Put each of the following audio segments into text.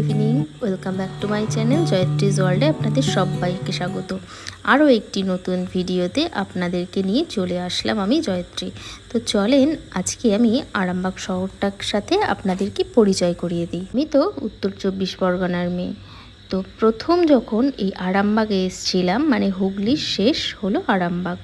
Evening welcome back to my channel জয়ত্রীজ ওয়ার্ল্ডে আপনাদের সবাইকে স্বাগত। আরও একটি নতুন ভিডিওতে আপনাদেরকে নিয়ে চলে আসলাম আমি জয়ত্রী। তো চলেন, আজকে আমি আরামবাগ শহরটার সাথে আপনাদেরকে পরিচয় করিয়ে দিই। আমি তো উত্তর চব্বিশ পরগনার মেয়ে। তো প্রথম যখন এই আরামবাগে এসছিলাম মানে হুগলির শেষ হলো আরামবাগ।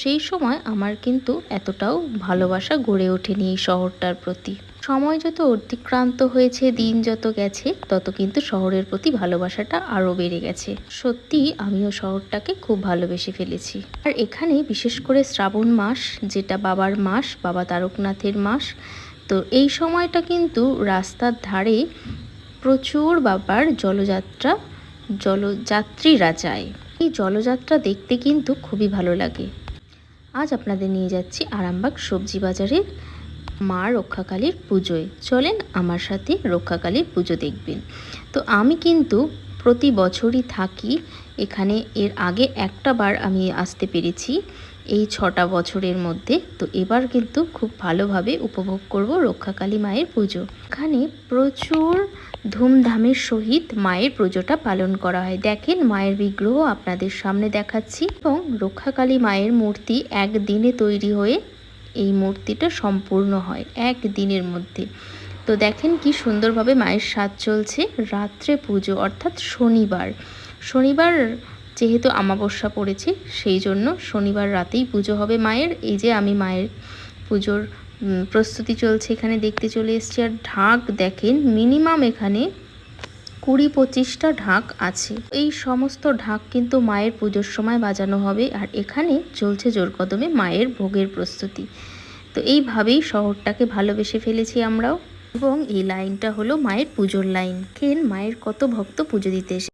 সেই সময় আমার কিন্তু এতটাও ভালোবাসা গড়ে ওঠেনি এই শহরটার প্রতি। সময় যত অতিক্রান্ত হয়েছে, দিন যত গেছে, তত কিন্তু শহরের প্রতি ভালোবাসাটা আরও বেড়ে গেছে। সত্যি, আমিও শহরটাকে খুব ভালোবেসে ফেলেছি। আর এখানে বিশেষ করে শ্রাবণ মাস, যেটা বাবার মাস, বাবা তারকনাথের মাস, তো এই সময়টা কিন্তু রাস্তার ধারে প্রচুর বাবার জলযাত্রা, জলযাত্রীরা যায়। এই জলযাত্রা দেখতে কিন্তু খুবই ভালো লাগে। আজ আপনাদের নিয়ে যাচ্ছি আরামবাগ সবজি বাজারের মা রক্ষাকালীর পুজোয়। চলেন আমার সাথে রক্ষাকালীর পুজো দেখবেন। তো আমি কিন্তু প্রতি বছরই থাকি। এখানে এর আগে একটা বার আমি আসতে পেরেছি। এই ছটা বছরের মধ্যে। তো এবার কিন্তু খুব ভালোভাবে উপভোগ করব রক্ষাকালী মায়ের পুজো। এখানে প্রচুর ধুমধামের সহিত মায়ের পুজোটা পালন করা হয়। দেখেন মায়ের বিগ্রহ আপনাদের সামনে দেখাচ্ছি এবং রক্ষাকালী মায়ের মূর্তি একদিনে তৈরি হয়ে এই মূর্তিটা সম্পূর্ণ হয় এক দিনের মধ্যে। তো দেখেন কি সুন্দরভাবে মায়ের সাজ চলছে। রাত্রে পুজো অর্থাৎ শনিবার। শনিবার যেহেতু আমাবস্যা পড়েছে, সেই জন্য শনিবার রাতেই পুজো হবে মায়ের। এই যে আমি মায়ের পুজোর প্রস্তুতি চলছে এখানে দেখতে চলে এসছি। আর ঢাক দেখেন, মিনিমাম এখানে কুড়ি পঁচিশটা ঢাক আছে। এই সমস্ত ঢাক কিন্তু মায়ের পুজোর সময় বাজানো হবে। আর এখানে চলছে জোর কদমে মায়ের ভোগের প্রস্তুতি। তো এইভাবেই শহরটাকে ভালোবেসে ফেলেছি আমরাও। এবং এই লাইনটা হলো মায়ের পুজোর লাইন। কেন মায়ের কত ভক্ত পুজো দিতে এসে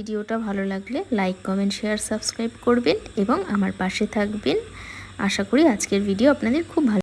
ভিডিওটা ভালো লাগলে লাইক, কমেন্ট, শেয়ার, সাবস্ক্রাইব করবেন এবং আমার পাশে থাকবেন। আশা করি আজকের ভিডিও আপনাদের খুব ভালো